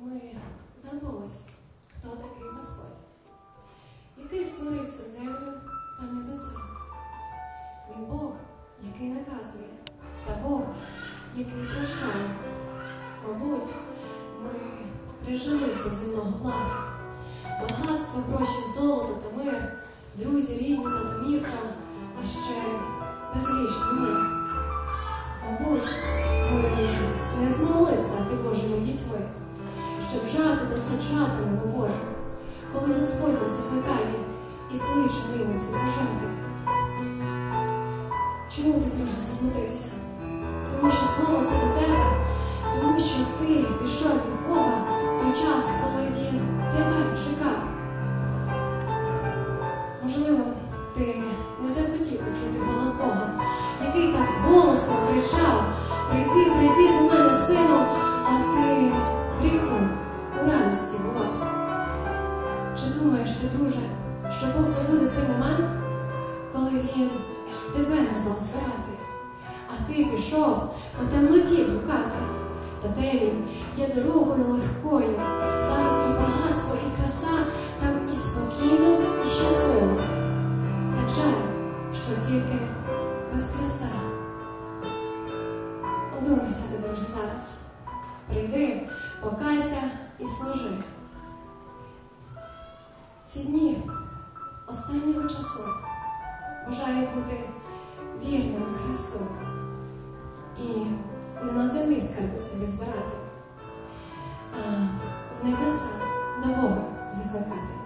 ми забулись, хто такий Господь, який створив всю землю та небеса. Він Бог, який наказує, та Бог, який прощає. Мабуть, ми прижились до земного блага. Багатство, гроші, золото та мир, друзі, рідні та домівка, а ще безгрішний мир. Мабуть, ми не змогли стати Божими дітьми, щоб жати та саджати не можемо, коли Господь нас закликає і кличе ними цю бажати. Чому ти дуже засмутився? Тому що слово це до тебе, тому що ти пішов від Бога в той час, коли Він тебе чекав. Можливо, ти не захотів почути голос Бога, який так голосно кричав: Прийди, прийди до мене, сину, а ти Чи думаєш ти, друже, що Бог забуде цей момент, коли він тебе назвав збирати, а ти пішов по темноті блукати? Та де він є дорогою легкою, там і багатство, і краса, там і спокійно, і щасливо. Так жаль, що тільки без Христа. Одумайся ти, друже, зараз. Прийди, покайся і служи. Ці дні останнього часу бажаю бути вірним Христу і не на землі скарби собі збирати, а в небеса до Бога закликати.